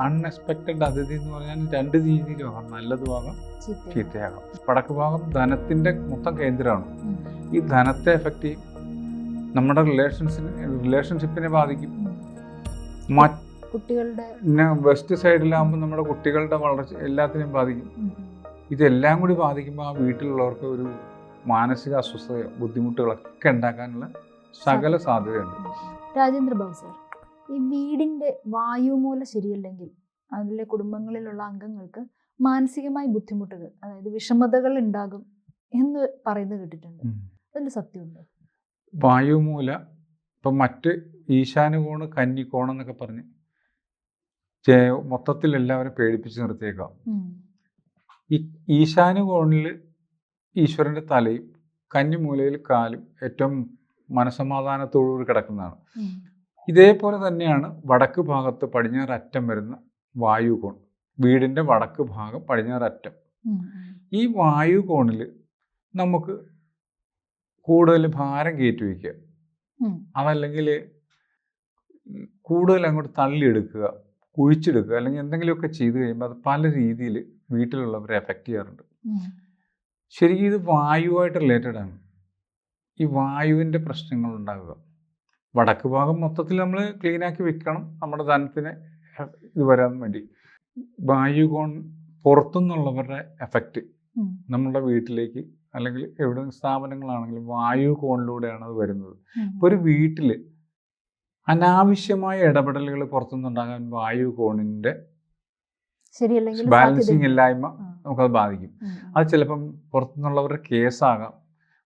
Unexpected അതിഥി എന്ന് പറഞ്ഞാൽ രണ്ട് രീതിയിലാകാം നല്ലത് ഭാഗം ചീത്തയാകാം. വടക്ക് ഭാഗം ധനത്തിന്റെ മൊത്തം കേന്ദ്രമാണ്. ഈ ധനത്തെ എഫക്റ്റ് ചെയ്യും. നമ്മുടെ റിലേഷൻസിന് റിലേഷൻഷിപ്പിനെ ബാധിക്കും. കുട്ടികളുടെ പിന്നെ വെസ്റ്റ് സൈഡിലാകുമ്പോൾ നമ്മുടെ കുട്ടികളുടെ വളർച്ച എല്ലാത്തിനെയും ബാധിക്കും. ഇതെല്ലാം കൂടി ബാധിക്കുമ്പോൾ ആ വീട്ടിലുള്ളവർക്ക് ഒരു മാനസിക അസ്വസ്ഥതയോ ബുദ്ധിമുട്ടുകളൊക്കെ ഉണ്ടാക്കാനുള്ള സകല സാധ്യതയുണ്ട്. രാജേന്ദ്രബാബു രാജേന്ദ്ര ബാബു സാർ. ഈ വീടിന്റെ വായുമൂല ശരിയല്ലെങ്കിൽ അതിലെ കുടുംബങ്ങളിലുള്ള അംഗങ്ങൾക്ക് മാനസികമായി ബുദ്ധിമുട്ടുകൾ അതായത് വിഷമതകൾ ഉണ്ടാകും എന്ന് പറയുന്നത് കേട്ടിട്ടുണ്ട്. അതിന്റെ അതിൽ സത്യമുണ്ട്? വായുമൂല ഇപ്പം മറ്റ് ഈശാനുകോണ് കന്നിക്കോണം എന്നൊക്കെ പറഞ്ഞ് മൊത്തത്തിൽ എല്ലാവരും പേടിപ്പിച്ച് നിർത്തിയേക്കാം. ഈ ഈശാനുകോണിൽ ഈശ്വരന്റെ തലയും കന്നിമൂലയിൽ കാലും ഏറ്റവും മനസമാധാനത്തോടുകൂടി കിടക്കുന്നതാണ്. ഇതേപോലെ തന്നെയാണ് വടക്ക് ഭാഗത്ത് പടിഞ്ഞാറ് അറ്റം വരുന്ന വായുകോൺ. വീടിന്റെ വടക്ക് ഭാഗം പടിഞ്ഞാറ് അറ്റം ഈ വായുകോണിൽ നമുക്ക് കൂടുതൽ ഭാരം കയറ്റി വയ്ക്കുക. അതല്ലെങ്കിൽ കൂടുതൽ അങ്ങോട്ട് തള്ളിയെടുക്കുക കുഴിച്ചെടുക്കുക അല്ലെങ്കിൽ എന്തെങ്കിലുമൊക്കെ ചെയ്തു കഴിയുമ്പോൾ അത് പല രീതിയിൽ വീട്ടിലുള്ളവരെ എഫക്റ്റ് ചെയ്യാറുണ്ട്. ശരിക്കും ഇത് വായുവായിട്ട് റിലേറ്റഡ് ആണ്. ഈ വായുവിന്റെ പ്രശ്നങ്ങൾ ഉണ്ടാകുക വടക്ക് ഭാഗം മൊത്തത്തിൽ നമ്മൾ ക്ലീനാക്കി വെക്കണം. നമ്മുടെ ധനത്തിന് ഇത് വരാൻ വേണ്ടി. വായു കോൺ പുറത്തുനിന്നുള്ളവരുടെ എഫക്റ്റ് നമ്മുടെ വീട്ടിലേക്ക് അല്ലെങ്കിൽ എവിടെ സ്ഥാപനങ്ങളാണെങ്കിലും വായു കോണിലൂടെയാണ് അത് വരുന്നത്. ഇപ്പോൾ ഒരു വീട്ടിൽ അനാവശ്യമായ ഇടപെടലുകൾ പുറത്തുനിന്നുണ്ടാകാൻ വായു കോണിന്റെ ബാലൻസിങ് ഇല്ലായ്മ. നമുക്കത് ബാധിക്കും. അത് ചിലപ്പം പുറത്തുനിന്നുള്ളവരുടെ കേസാകാം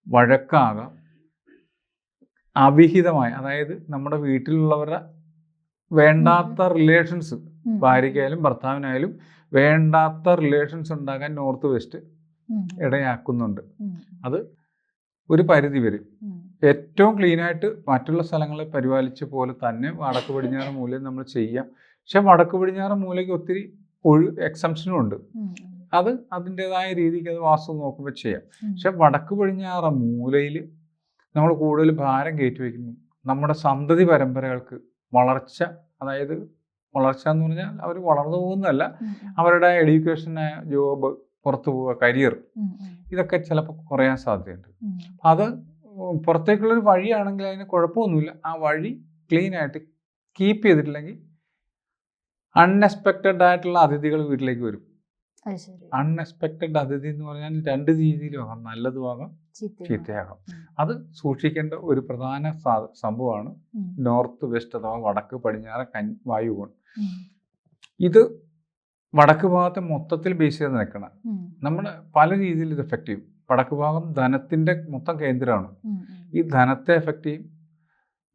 വഴക്കാകാം അവിഹിതമായ അതായത് നമ്മുടെ വീട്ടിലുള്ളവരുടെ വേണ്ടാത്ത റിലേഷൻസ് ഭാര്യയ്ക്കായാലും ഭർത്താവിനായാലും വേണ്ടാത്ത റിലേഷൻസ് ഉണ്ടാകാൻ നോർത്ത് വെസ്റ്റ് ഇടയാക്കുന്നുണ്ട്. അത് ഒരു പരിധി വരും. ഏറ്റവും ക്ലീനായിട്ട് മറ്റുള്ള സ്ഥലങ്ങളെ പരിപാലിച്ച പോലെ തന്നെ വടക്ക് പടിഞ്ഞാറ് മൂലയും നമ്മൾ ചെയ്യാം. പക്ഷെ വടക്ക് പടിഞ്ഞാറ് മൂലയ്ക്ക് ഒത്തിരി ഒഴു എക്സംഷനും ഉണ്ട്. അത് അതിന്റെതായ രീതിക്ക് അത് വാസ്തു നോക്കുമ്പോൾ ചെയ്യാം. പക്ഷെ വടക്ക് പടിഞ്ഞാറ് മൂലയിൽ നമ്മൾ കൂടുതൽ ഭാരം കയറ്റി വയ്ക്കുന്നു. നമ്മുടെ സന്തതി പരമ്പരകൾക്ക് വളർച്ച അതായത് വളർച്ച എന്ന് പറഞ്ഞാൽ അവർ വളർന്നു പോകുന്നതല്ല അവരുടെ എഡ്യൂക്കേഷൻ ജോബ് പുറത്തു പോവുക കരിയർ. ഇതൊക്കെ ചിലപ്പോൾ കുറയാൻ സാധ്യതയുണ്ട്. അത് പുറത്തേക്കുള്ളൊരു വഴിയാണെങ്കിൽ അതിന് കുഴപ്പമൊന്നുമില്ല. ആ വഴി ക്ലീൻ ആയിട്ട് കീപ്പ് ചെയ്തിട്ടില്ലെങ്കിൽ അൺഎക്സ്പെക്റ്റഡ് ആയിട്ടുള്ള അതിഥികൾ വീട്ടിലേക്ക് വരും. അൺഎക്സ്പെക്റ്റഡ് അതിഥി എന്ന് പറഞ്ഞാൽ രണ്ട് രീതിയിലും നല്ലതുമാകാം ചീത്തയാകാം. ചീത്തയാകാം അത് സൂക്ഷിക്കേണ്ട ഒരു പ്രധാന സംഭവമാണ് നോർത്ത് വെസ്റ്റ് അഥവാ വടക്ക് പടിഞ്ഞാറ് കൻ വായുകോൺ. ഇത് വടക്ക് ഭാഗത്തെ മൊത്തത്തിൽ ബേസ് ചെയ്ത് നിൽക്കണം. നമ്മൾ പല രീതിയിൽ ഇത് എഫക്റ്റ് ചെയ്യും. വടക്ക് ഭാഗം ധനത്തിന്റെ മൊത്തം കേന്ദ്രമാണ്. ഈ ധനത്തെ എഫക്റ്റ് ചെയ്യും.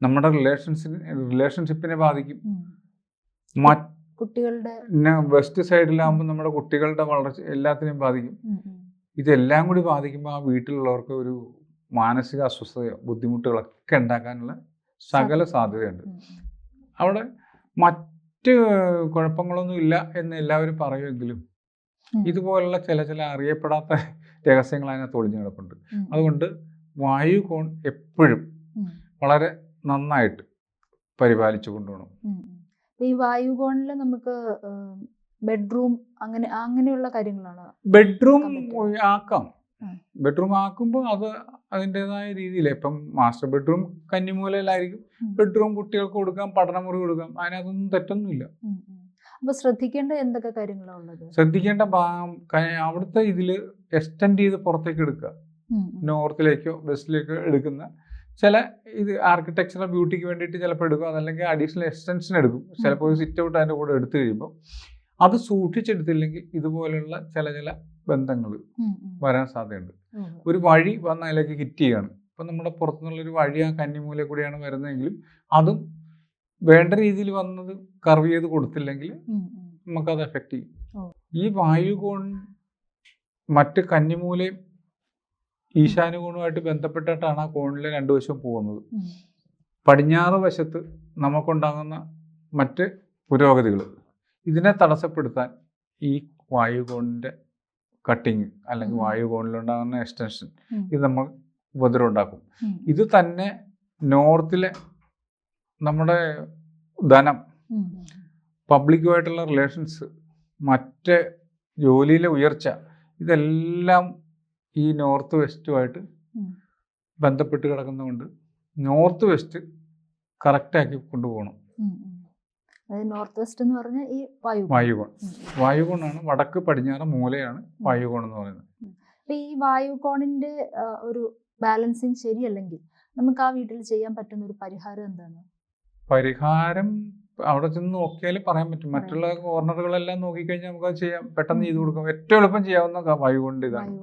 നമ്മുടെ റിലേഷൻസിന് റിലേഷൻഷിപ്പിനെ ബാധിക്കും. മറ്റ് കുട്ടികളുടെ വെസ്റ്റ് സൈഡിലാകുമ്പോൾ നമ്മുടെ കുട്ടികളുടെ വളർച്ച എല്ലാത്തിനെയും ബാധിക്കും. ഇതെല്ലാം കൂടി ബാധിക്കുമ്പോൾ ആ വീട്ടിലുള്ളവർക്ക് ഒരു മാനസിക അസ്വസ്ഥതയോ ബുദ്ധിമുട്ടുകളൊക്കെ ഉണ്ടാക്കാനുള്ള സകല സാധ്യതയുണ്ട്. അവിടെ മറ്റ് കുഴപ്പങ്ങളൊന്നും ഇല്ല എന്ന് എല്ലാവരും പറയുമെങ്കിലും ഇതുപോലുള്ള ചില ചില അറിയപ്പെടാത്ത രഹസ്യങ്ങൾ അതിനകത്ത് ഒളിഞ്ഞു കിടപ്പുണ്ട്. അതുകൊണ്ട് വായു കോൺ എപ്പോഴും വളരെ നന്നായിട്ട് പരിപാലിച്ചു കൊണ്ടുപോകണം. ഈ വായുകോണിൽ നമുക്ക് ബെഡ്റൂം അങ്ങനെ അങ്ങനെയുള്ള കാര്യങ്ങളാണ് ബെഡ്റൂം? ആക്കാം ബെഡ്റൂം ആക്കുമ്പോൾ അത് അതിന്റെതായ രീതിയിൽ ഇപ്പം മാസ്റ്റർ ബെഡ്റൂം കന്നിമൂലയിലായിരിക്കും. ബെഡ്റൂം കുട്ടികൾക്ക് കൊടുക്കാം പഠനമുറി കൊടുക്കാം അതിനകത്തൊന്നും തെറ്റൊന്നുമില്ല ഉം. ഉം. അപ്പൊ ശ്രദ്ധിക്കേണ്ട എന്തൊക്കെ കാര്യങ്ങളാണ് ഉള്ളത് ശ്രദ്ധിക്കേണ്ട അവിടുത്തെ ഇതിൽ എക്സ്റ്റെൻഡ് ചെയ്ത് പുറത്തേക്ക് എടുക്കുക. നോർത്തിലേക്കോ വെസ്റ്റിലേക്കോ എടുക്കുന്ന ചില ഇത് ആർക്കിടെക്ചറൽ ബ്യൂട്ടിക്ക് വേണ്ടിയിട്ട് ചിലപ്പോൾ എടുക്കും അതല്ലെങ്കിൽ അഡീഷണൽ എക്സ്റ്റൻഷൻ എടുക്കും. ചിലപ്പോൾ ഒരു സിറ്റ് ഔട്ട് അതിന്റെ കൂടെ എടുത്തു കഴിയുമ്പോൾ അത് സൂക്ഷിച്ചെടുത്തില്ലെങ്കിൽ ഇതുപോലെയുള്ള ചില ചില ബന്ധങ്ങൾ. വരാൻ സാധ്യതയുണ്ട്. ഒരു വഴി വന്ന് അതിലേക്ക് ഹിറ്റ് ചെയ്യാണ്. ഇപ്പം നമ്മുടെ പുറത്തുനിന്നുള്ള ഒരു വഴി ആ കന്നിമൂല കൂടിയാണ് വരുന്നതെങ്കിലും അതും വേണ്ട രീതിയിൽ വന്നത് കർവ് ചെയ്ത് കൊടുത്തില്ലെങ്കിൽ. നമുക്കത് എഫക്റ്റ് ചെയ്യും. ഈ വായു കോൺ മറ്റ് കന്നിമൂലയും ഈശാനുകോണുമായിട്ട് ബന്ധപ്പെട്ടിട്ടാണ് ആ കോണിലെ രണ്ടു വശവും പോകുന്നത്. പടിഞ്ഞാറ് വശത്ത് നമുക്കുണ്ടാകുന്ന മറ്റ് പുരോഗതികൾ ഇതിനെ തടസ്സപ്പെടുത്താൻ ഈ വായുകോണിന്റെ കട്ടിങ് അല്ലെങ്കിൽ. വായുകോണിലുണ്ടാകുന്ന എക്സ്റ്റൻഷൻ ഇത് നമ്മൾ ഉപദ്രവം ഉണ്ടാക്കും ഇത് തന്നെ നോർത്തിലെ നമ്മുടെ ധനം. പബ്ലിക്കുമായിട്ടുള്ള റിലേഷൻസ് മറ്റ് ജോലിയിലെ ഉയർച്ച ഇതെല്ലാം ഈ നോർത്ത് വെസ്റ്റുമായിട്ട്. ബന്ധപ്പെട്ട് കിടക്കുന്നതുകൊണ്ട് നോർത്ത് വെസ്റ്റ് കറക്റ്റാക്കി കൊണ്ടുപോകണം. നോർത്ത് വെസ്റ്റ് എന്ന് പറഞ്ഞാൽ ഈ വായു വായുകോൺ. വായുകോണാണ് വടക്ക് പടിഞ്ഞാറ് മൂലയാണ് വായുകോൺ എന്ന് പറയുന്നത്. അപ്പൊ ഈ വായുകോണിന്റെ ഒരു ബാലൻസിങ് ശരിയല്ലെങ്കിൽ നമുക്ക് ആ വീട്ടിൽ ചെയ്യാൻ പറ്റുന്ന ഒരു പരിഹാരം എന്താണ്? പരിഹാരം അവിടെ ചെന്ന് നോക്കിയാൽ പറയാൻ പറ്റും. മറ്റുള്ള കോർണറുകളെല്ലാം നോക്കിക്കഴിഞ്ഞാൽ നമുക്ക് അത് ചെയ്യാം. പെട്ടെന്ന് ചെയ്ത് കൊടുക്കാം. ഏറ്റവും എളുപ്പം ചെയ്യാവുന്ന വായുകൊണ്ട് ഇതാണ്.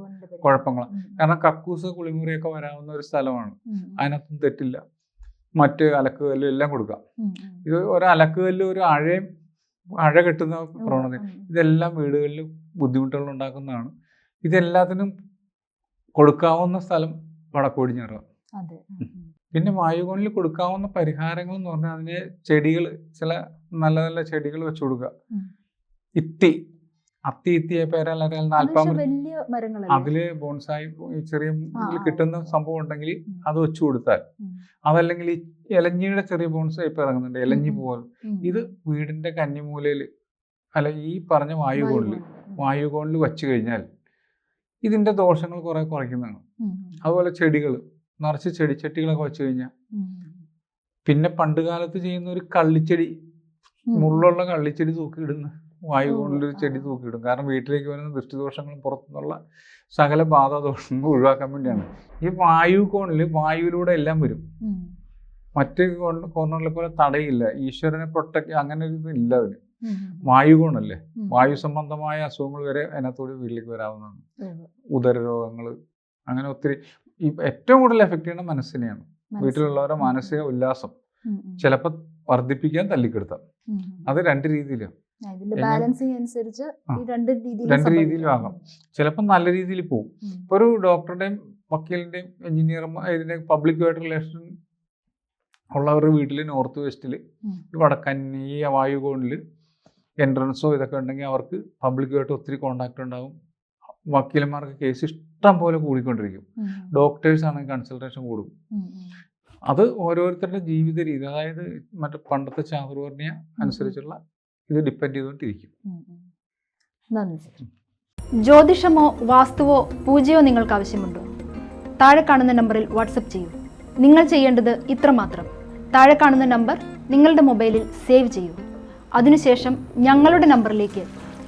കുഴപ്പങ്ങൾ കാരണം കക്കൂസ് കുളിമുറിയൊക്കെ വരാവുന്ന ഒരു സ്ഥലമാണ്. അതിനകത്തും തെറ്റില്ല. മറ്റ് അലക്കുകല്ലും എല്ലാം കൊടുക്കാം. ഇത് ഒരു അലക്കുകല്ല് ഒരു അഴയും അഴ കെട്ടുന്ന പ്രവണത. ഇതെല്ലാം വീടുകളിൽ ബുദ്ധിമുട്ടുകൾ ഉണ്ടാക്കുന്നതാണ്. ഇതെല്ലാത്തിനും കൊടുക്കാവുന്ന സ്ഥലം വടക്കോടിഞ്ഞാറ് അതെ. പിന്നെ വായുകോണിൽ കൊടുക്കാവുന്ന പരിഹാരങ്ങൾ എന്ന് പറഞ്ഞാൽ അതിന് ചെടികൾ ചില നല്ല നല്ല ചെടികൾ വെച്ചു കൊടുക്കുക. ഇത്തി. അത്തി ഇത്തിയെ വലിയ മരങ്ങളല്ലേ? അതിൽ ബോൺസായി ചെറിയ. കിട്ടുന്ന സംഭവം ഉണ്ടെങ്കിൽ അത് വെച്ചു കൊടുത്താൽ. അതല്ലെങ്കിൽ ഈ ഇലഞ്ഞിയുടെ ചെറിയ ബോൺസായി ഇപ്പൊ ഇറങ്ങുന്നുണ്ട് ഇലഞ്ഞി. പോലെ. ഇത് വീടിന്റെ കന്നിമൂലയിൽ അല്ല ഈ പറഞ്ഞ വായുകോണിൽ വായുകോണിൽ വച്ചു കഴിഞ്ഞാൽ ഇതിന്റെ ദോഷങ്ങൾ കുറെ കുറയ്ക്കുന്നതാണ്. അതുപോലെ ചെടികൾ നിറച്ച് ചെടിച്ചട്ടികളൊക്കെ വെച്ച് കഴിഞ്ഞാൽ പിന്നെ പണ്ട് കാലത്ത് ചെയ്യുന്ന ഒരു കള്ളിച്ചെടി. മുള്ളുള്ള കള്ളിച്ചെടി തൂക്കിയിടുന്ന വായു ഒരു ആ. ചെടി തൂക്കിയിടും. കാരണം വീട്ടിലേക്ക് വരുന്ന ദൃഷ്ടിദോഷങ്ങളും പുറത്തുനിന്നുള്ള സകല ബാധാദോഷങ്ങളും ഒഴിവാക്കാൻ വേണ്ടിയാണ്. ഈ വായു കോണിൽ വായുവിലൂടെ എല്ലാം വരും. മറ്റ് കോർണറിലെ പോലെ തടയില്ല. ഈശ്വരനെ പ്രൊട്ടക്ട് അങ്ങനെ ഒരു ഇതില്ല അതിന്. ഉം, വായു കോണല്ലേ? വായു സംബന്ധമായ അസുഖങ്ങൾ വരെ അതിനകത്തോട് വീട്ടിലേക്ക് വരാവുന്നതാണ്. ഉദരരോഗങ്ങൾ ഉദര രോഗങ്ങൾ അങ്ങനെ ഒത്തിരി ഈ ഏറ്റവും കൂടുതൽ എഫക്ട് ചെയ്യുന്ന മനസ്സിനെയാണ്. വീട്ടിലുള്ളവരെ മാനസിക ഉല്ലാസം. ചിലപ്പോൾ വർദ്ധിപ്പിക്കാൻ തല്ലിക്കെടുത്താം. അത് രണ്ട് രീതിയിലാണ് രണ്ട് രീതിയിലും ആകാം. ചിലപ്പോൾ നല്ല രീതിയിൽ പോകും ഇപ്പൊ ഒരു ഡോക്ടറുടെയും വക്കീലിന്റെയും എഞ്ചിനീയർമാർ ഇതിന്റെ പബ്ലിക്കുമായിട്ട് റിലേഷൻ ഉള്ളവരുടെ വീട്ടിൽ നോർത്ത് വെസ്റ്റിൽ വടക്കന്നീയ വായുകോണിൽ എൻട്രൻസോ ഇതൊക്കെ ഉണ്ടെങ്കിൽ അവർക്ക് പബ്ലിക്കുമായിട്ട് ഒത്തിരി കോണ്ടാക്ട് ഉണ്ടാകും വക്കീലന്മാർക്ക് കേസ് ഇഷ്ടം പോലെ കൂടിക്കൊണ്ടിരിക്കും. ഡോക്ടേഴ്സ് ആണെങ്കിൽ കൺസൾട്ടേഷൻ കൂടും. അത് ഓരോരുത്തരുടെ ജീവിത രീതി അതായത് മറ്റേ പണ്ടത്തെ ചാതുർവർണയ അനുസരിച്ചുള്ള ഇത് ഡിപ്പെൻഡ് ചെയ്തുകൊണ്ടിരിക്കും. നന്ദി ജ്യോതിഷമോ വാസ്തുവോ പൂജയോ നിങ്ങൾക്ക് ആവശ്യമുണ്ടോ? താഴെ കാണുന്ന നമ്പറിൽ വാട്സപ്പ് ചെയ്യൂ. നിങ്ങൾ ചെയ്യേണ്ടത് ഇത്രമാത്രം. താഴെ കാണുന്ന നമ്പർ നിങ്ങളുടെ മൊബൈലിൽ സേവ് ചെയ്യൂ. അതിനുശേഷം ഞങ്ങളുടെ നമ്പറിലേക്ക്